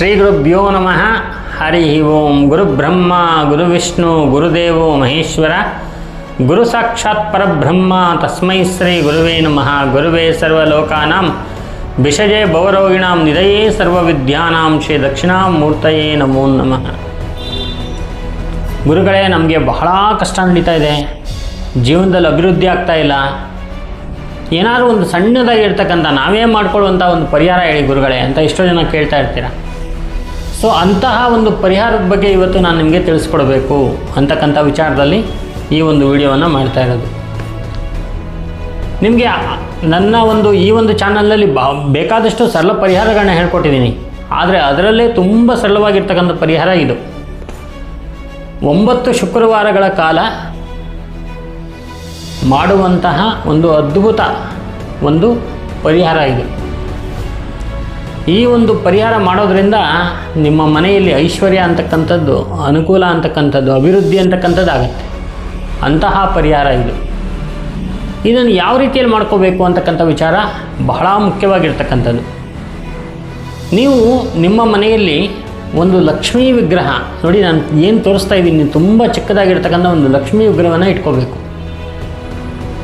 ಶ್ರೀ ಗುರುಭ್ಯೋ ನಮಃ. ಹರಿ ಓಂ ಗುರುಬ್ರಹ್ಮ ಗುರುವಿಷ್ಣು ಗುರುದೇವೋ ಮಹೇಶ್ವರ. ಗುರು ಸಾಕ್ಷಾತ್ ಪರಬ್ರಹ್ಮ, ತಸ್ಮೈ ಶ್ರೀ ಗುರುವೇ ನಮಃ. ಗುರುವೇ ಸರ್ವಲೋಕಾನಾಂ ವಿಷಜೇ ಭವರೋಗಿಣಾಂ ನಿಧಯೇ ಸರ್ವವಿದ್ಯಾನಾಂ, ಶ್ರೀ ದಕ್ಷಿಣಾಮೂರ್ತಯೇ ನಮೋ ನಮಃ. ಗುರುಗಳೇ, ನಮಗೆ ಬಹಳ ಕಷ್ಟ ನಡೀತಾ ಇದೆ. ಜೀವನದಲ್ಲಿ ಅಭಿವೃದ್ಧಿ ಆಗ್ತಾ ಇಲ್ಲ. ಏನಾದರೂ ಒಂದು ಸಣ್ಣದಾಗಿರ್ತಕ್ಕಂಥ ನಾವೇ ಮಾಡ್ಕೊಳ್ಳುವಂಥ ಒಂದು ಪರಿಹಾರ ಹೇಳಿ ಗುರುಗಳೇ ಅಂತ ಎಷ್ಟೋ ಜನ ಕೇಳ್ತಾ ಇರ್ತೀರ. ಸೊ ಅಂತಹ ಒಂದು ಪರಿಹಾರದ ಬಗ್ಗೆ ಇವತ್ತು ನಾನು ನಿಮಗೆ ತಿಳಿಸ್ಕೊಡ್ಬೇಕು ಅಂತಕ್ಕಂಥ ವಿಚಾರದಲ್ಲಿ ಈ ಒಂದು ವಿಡಿಯೋವನ್ನು ಮಾಡ್ತಾ ಇರೋದು. ನಿಮಗೆ ನನ್ನ ಒಂದು, ಈ ಒಂದು ಚಾನಲ್ನಲ್ಲಿ ಬಾ, ಬೇಕಾದಷ್ಟು ಸರಳ ಪರಿಹಾರಗಳನ್ನ ಹೇಳ್ಕೊಟ್ಟಿದ್ದೀನಿ. ಆದರೆ ಅದರಲ್ಲೇ ತುಂಬ ಸರಳವಾಗಿರ್ತಕ್ಕಂಥ ಪರಿಹಾರ ಇದು. ಒಂಬತ್ತು ಶುಕ್ರವಾರಗಳ ಕಾಲ ಮಾಡುವಂತಹ ಒಂದು ಅದ್ಭುತ ಒಂದು ಪರಿಹಾರ ಇದು. ಈ ಒಂದು ಪರಿಹಾರ ಮಾಡೋದ್ರಿಂದ ನಿಮ್ಮ ಮನೆಯಲ್ಲಿ ಐಶ್ವರ್ಯ ಅಂತಕ್ಕಂಥದ್ದು, ಅನುಕೂಲ ಅಂತಕ್ಕಂಥದ್ದು, ಅಭಿವೃದ್ಧಿ ಅಂತಕ್ಕಂಥದ್ದು ಆಗುತ್ತೆ. ಅಂತಹ ಪರಿಹಾರ ಇದು. ಇದನ್ನು ಯಾವ ರೀತಿಯಲ್ಲಿ ಮಾಡ್ಕೋಬೇಕು ಅಂತಕ್ಕಂಥ ವಿಚಾರ ಬಹಳ ಮುಖ್ಯವಾಗಿರ್ತಕ್ಕಂಥದ್ದು. ನೀವು ನಿಮ್ಮ ಮನೆಯಲ್ಲಿ ಒಂದು ಲಕ್ಷ್ಮೀ ವಿಗ್ರಹ, ನೋಡಿ ನಾನು ಏನು ತೋರಿಸ್ತಾ ಇದ್ದೀನಿ, ತುಂಬ ಚಿಕ್ಕದಾಗಿರ್ತಕ್ಕಂಥ ಒಂದು ಲಕ್ಷ್ಮೀ ವಿಗ್ರಹವನ್ನು ಇಟ್ಕೋಬೇಕು.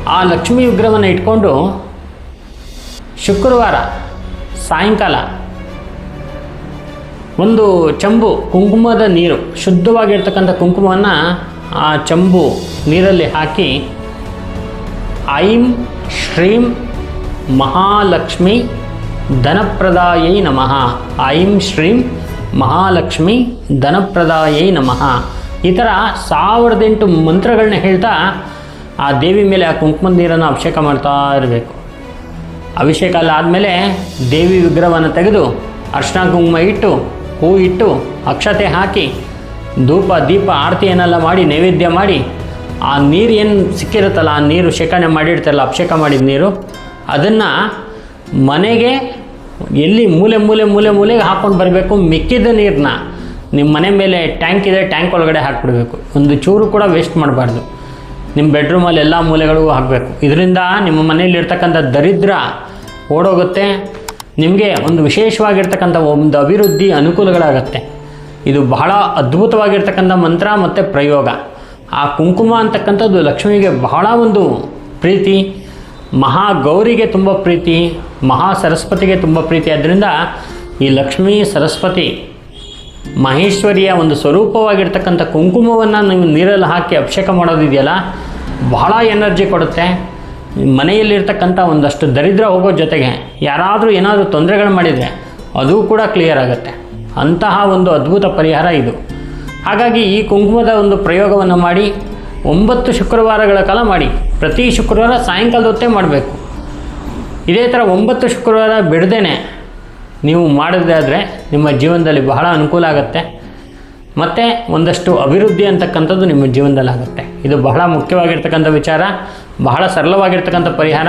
ಆ ಲಕ್ಷ್ಮೀ ವಿಗ್ರಹವನ್ನು ಇಟ್ಕೊಂಡು ಶುಕ್ರವಾರ ಸಾಯಂಕಾಲ. ಒಂದು ಚಂಬು ಕುಂಕುಮದ ನೀರು, ಶುದ್ಧವಾಗಿರ್ತಕ್ಕಂಥ ಕುಂಕುಮವನ್ನು ಆ ಚಂಬು ನೀರಲ್ಲಿ ಹಾಕಿ, ಐಂ ಶ್ರೀಂ ಮಹಾಲಕ್ಷ್ಮಿ ಧನಪ್ರದಾಯೈ ನಮಃ. ಐಂ ಶ್ರೀಂ ಮಹಾಲಕ್ಷ್ಮಿ ಧನಪ್ರದಾಯೈ ನಮಃ. ಈ ಥರ ಸಾವಿರದ ಎಂಟು ಮಂತ್ರಗಳನ್ನ ಹೇಳ್ತಾ ಆ ದೇವಿ ಮೇಲೆ ಆ ಕುಂಕುಮದ ನೀರನ್ನು ಅಭಿಷೇಕ ಮಾಡ್ತಾ ಇರಬೇಕು. ಅಭಿಷೇಕ ಎಲ್ಲ ಆದಮೇಲೆ ದೇವಿ ವಿಗ್ರಹವನ್ನು ತೆಗೆದು ಅರ್ಶನ ಕುಂಕುಮ ಇಟ್ಟು, ಹೂ ಇಟ್ಟು, ಅಕ್ಷತೆ ಹಾಕಿ, ಧೂಪ, ದೀಪ, ಆರತಿ ಏನೆಲ್ಲ ಮಾಡಿ, ನೈವೇದ್ಯ ಮಾಡಿ, ಆ ನೀರು ಏನು ಸಿಕ್ಕಿರುತ್ತಲ್ಲ, ಆ ನೀರು ಶೇಖರಣೆ ಮಾಡಿರ್ತಾರಲ್ಲ, ಅಭಿಷೇಕ ಮಾಡಿದ ನೀರು, ಅದನ್ನು ಮನೆಗೆ ಎಲ್ಲಿ ಮೂಲೆ ಮೂಲೆ ಮೂಲೆ ಮೂಲೆಗೆ ಹಾಕ್ಕೊಂಡು ಬರಬೇಕು, ಮಿಕ್ಕಿದ ನೀರನ್ನ ನಿಮ್ಮ ಮನೆ ಮೇಲೆ ಟ್ಯಾಂಕ್ ಇದೆ, ಟ್ಯಾಂಕ್ ಒಳಗಡೆ ಹಾಕ್ಬಿಡ್ಬೇಕು. ಒಂದು ಚೂರು ಕೂಡ ವೇಸ್ಟ್ ಮಾಡಬಾರ್ದು. ನಿಮ್ಮ ಬೆಡ್ರೂಮಲ್ಲಿ ಎಲ್ಲ ಮೂಲೆಗಳಿಗೂ ಹಾಕಬೇಕು. ಇದರಿಂದ ನಿಮ್ಮ ಮನೆಯಲ್ಲಿರ್ತಕ್ಕಂಥ ದರಿದ್ರ ಓಡೋಗುತ್ತೆ. ನಿಮಗೆ ಒಂದು ವಿಶೇಷವಾಗಿರ್ತಕ್ಕಂಥ ಒಂದು ಅಭಿವೃದ್ಧಿ ಅನುಕೂಲಗಳಾಗತ್ತೆ. ಇದು ಬಹಳ ಅದ್ಭುತವಾಗಿರ್ತಕ್ಕಂಥ ಮಂತ್ರ ಮತ್ತು ಪ್ರಯೋಗ. ಆ ಕುಂಕುಮ ಅಂತಕ್ಕಂಥದ್ದು ಲಕ್ಷ್ಮಿಗೆ ಬಹಳ ಒಂದು ಪ್ರೀತಿ. ಮಹಾ ಗೌರಿಗೆ ತುಂಬ ಪ್ರೀತಿ. ಮಹಾ ಸರಸ್ವತಿಗೆ ತುಂಬ ಪ್ರೀತಿ. ಆದ್ದರಿಂದ ಈ ಲಕ್ಷ್ಮೀ ಸರಸ್ವತಿ ಮಹೇಶ್ವರಿಯ ಒಂದು ಸ್ವರೂಪವಾಗಿರ್ತಕ್ಕಂಥ ಕುಂಕುಮವನ್ನು ನೀವು ನೀರಲ್ಲಿ ಹಾಕಿ ಅಭಿಷೇಕ ಮಾಡೋದಿದೆಯಲ್ಲ ಬಹಳ ಎನರ್ಜಿ ಕೊಡುತ್ತೆ. ಮನೆಯಲ್ಲಿರ್ತಕ್ಕಂಥ ಒಂದಷ್ಟು ದರಿದ್ರ ಹೋಗೋ ಜೊತೆಗೆ ಯಾರಾದರೂ ಏನಾದರೂ ತೊಂದರೆಗಳು ಮಾಡಿದರೆ ಅದು ಕೂಡ ಕ್ಲಿಯರ್ ಆಗುತ್ತೆ. ಅಂತಹ ಒಂದು ಅದ್ಭುತ ಪರಿಹಾರ ಇದು. ಹಾಗಾಗಿ ಈ ಕುಂಕುಮದ ಒಂದು ಪ್ರಯೋಗವನ್ನು ಮಾಡಿ, ಒಂಬತ್ತು ಶುಕ್ರವಾರಗಳ ಕಾಲ ಮಾಡಿ, ಪ್ರತಿ ಶುಕ್ರವಾರ ಸಾಯಂಕಾಲದ ಹೊತ್ತೇ ಮಾಡಬೇಕು. ಇದೇ ಥರ ಒಂಬತ್ತು ಶುಕ್ರವಾರ ಬಿಡದೇನೆ ನೀವು ಮಾಡಿದ್ರೆ ನಿಮ್ಮ ಜೀವನದಲ್ಲಿ ಬಹಳ ಅನುಕೂಲ ಆಗುತ್ತೆ. ಮತ್ತು ಒಂದಷ್ಟು ಅಭಿವೃದ್ಧಿ ಅಂತಕ್ಕಂಥದ್ದು ನಿಮ್ಮ ಜೀವನದಲ್ಲಿ ಆಗುತ್ತೆ. ಇದು ಬಹಳ ಮುಖ್ಯವಾಗಿರ್ತಕ್ಕಂಥ ವಿಚಾರ, ಬಹಳ ಸರಳವಾಗಿರ್ತಕ್ಕಂಥ ಪರಿಹಾರ.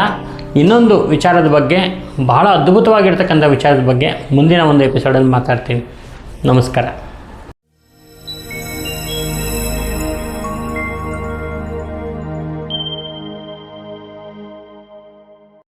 ಇನ್ನೊಂದು ವಿಚಾರದ ಬಗ್ಗೆ, ಬಹಳ ಅದ್ಭುತವಾಗಿರ್ತಕ್ಕಂಥ ವಿಚಾರದ ಬಗ್ಗೆ ಮುಂದಿನ ಒಂದು ಎಪಿಸೋಡಲ್ಲಿ ಮಾತಾಡ್ತೀನಿ. ನಮಸ್ಕಾರ.